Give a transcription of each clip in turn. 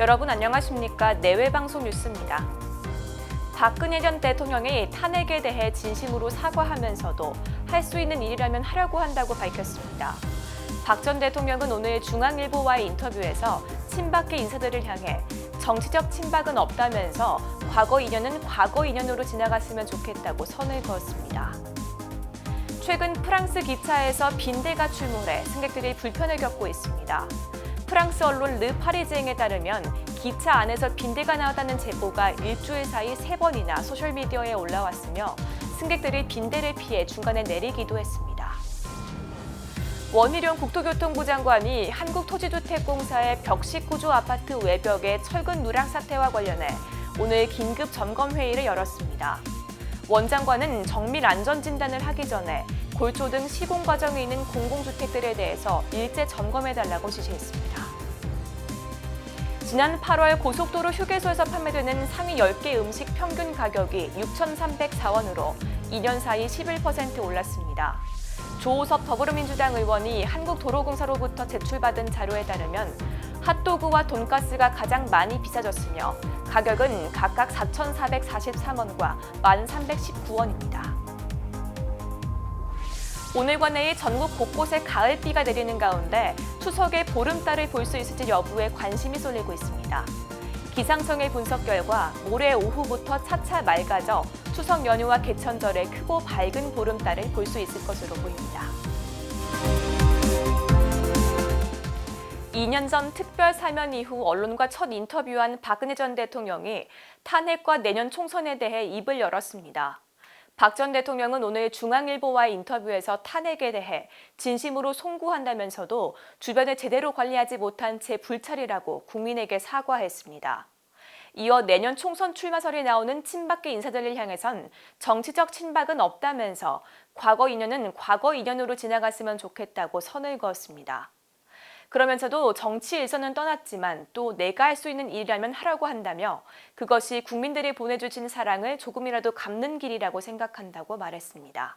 여러분 안녕하십니까? 내외방송 뉴스입니다. 박근혜 전 대통령이 탄핵에 대해 진심으로 사과하면서도 할 수 있는 일이라면 하려고 한다고 밝혔습니다. 박 전 대통령은 오늘 중앙일보와의 인터뷰에서 친박계 인사들을 향해 정치적 친박은 없다면서 과거 인연은 과거 인연으로 지나갔으면 좋겠다고 선을 그었습니다. 최근 프랑스 기차에서 빈대가 출몰해 승객들이 불편을 겪고 있습니다. 프랑스 언론 르 파리지앵에 따르면 기차 안에서 빈대가 나왔다는 제보가 일주일 사이 세 번이나 소셜미디어에 올라왔으며 승객들이 빈대를 피해 중간에 내리기도 했습니다. 원희룡 국토교통부 장관이 한국토지주택공사의 벽식 구조 아파트 외벽의 철근 누락 사태와 관련해 오늘 긴급 점검 회의를 열었습니다. 원 장관은 정밀 안전 진단을 하기 전에 골조 등 시공 과정에 있는 공공주택들에 대해서 일제 점검해 달라고 지시했습니다. 지난 8월 고속도로 휴게소에서 판매되는 상위 10개 음식 평균 가격이 6,304원으로 2년 사이 11% 올랐습니다. 조호섭 더불어민주당 의원이 한국도로공사로부터 제출받은 자료에 따르면 핫도그와 돈가스가 가장 많이 비싸졌으며 가격은 각각 4,443원과 1,319원입니다. 오늘과 내일 전국 곳곳에 가을비가 내리는 가운데 추석에 보름달을 볼 수 있을지 여부에 관심이 쏠리고 있습니다. 기상청의 분석 결과 모레 오후부터 차차 맑아져 추석 연휴와 개천절에 크고 밝은 보름달을 볼 수 있을 것으로 보입니다. 2년 전 특별 사면 이후 언론과 첫 인터뷰한 박근혜 전 대통령이 탄핵과 내년 총선에 대해 입을 열었습니다. 박 전 대통령은 오늘 중앙일보와의 인터뷰에서 탄핵에 대해 진심으로 송구한다면서도 주변을 제대로 관리하지 못한 제 불찰이라고 국민에게 사과했습니다. 이어 내년 총선 출마설이 나오는 친박계 인사들을 향해선 정치적 친박은 없다면서 과거 인연은 과거 인연으로 지나갔으면 좋겠다고 선을 그었습니다. 그러면서도 정치 일선은 떠났지만 또 내가 할 수 있는 일이라면 하려고 한다며 그것이 국민들이 보내주신 사랑을 조금이라도 갚는 길이라고 생각한다고 말했습니다.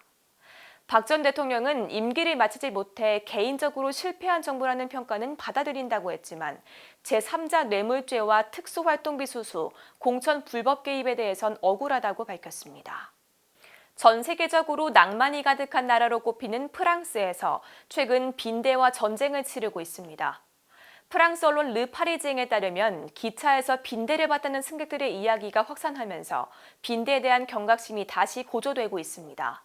박 전 대통령은 임기를 마치지 못해 개인적으로 실패한 정부라는 평가는 받아들인다고 했지만 제3자 뇌물죄와 특수활동비 수수, 공천 불법 개입에 대해선 억울하다고 밝혔습니다. 전 세계적으로 낭만이 가득한 나라로 꼽히는 프랑스에서 최근 빈대와 전쟁을 치르고 있습니다. 프랑스 언론 르 파리지앵에 따르면 기차에서 빈대를 봤다는 승객들의 이야기가 확산하면서 빈대에 대한 경각심이 다시 고조되고 있습니다.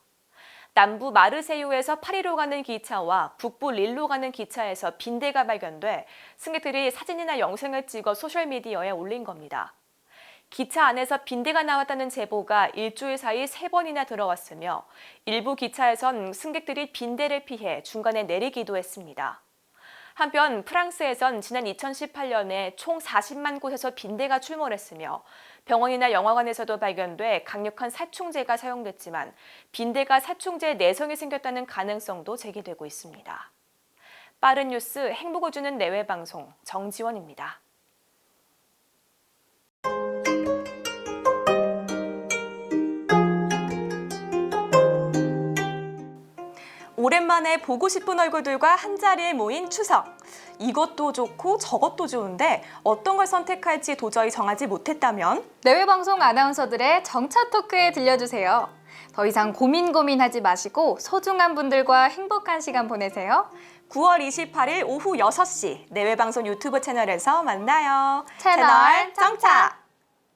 남부 마르세유에서 파리로 가는 기차와 북부 릴로 가는 기차에서 빈대가 발견돼 승객들이 사진이나 영상을 찍어 소셜미디어에 올린 겁니다. 기차 안에서 빈대가 나왔다는 제보가 일주일 사이 세 번이나 들어왔으며 일부 기차에선 승객들이 빈대를 피해 중간에 내리기도 했습니다. 한편 프랑스에선 지난 2018년에 총 40만 곳에서 빈대가 출몰했으며 병원이나 영화관에서도 발견돼 강력한 살충제가 사용됐지만 빈대가 살충제 내성이 생겼다는 가능성도 제기되고 있습니다. 빠른 뉴스 행복을 주는 내외 방송 정지원입니다. 오랜만에 보고 싶은 얼굴들과 한자리에 모인 추석. 이것도 좋고 저것도 좋은데 어떤 걸 선택할지 도저히 정하지 못했다면 내외 방송 아나운서들의 정차 토크에 들려주세요. 더 이상 고민 고민하지 마시고 소중한 분들과 행복한 시간 보내세요. 9월 28일 오후 6시 내외 방송 유튜브 채널에서 만나요. 채널 정착!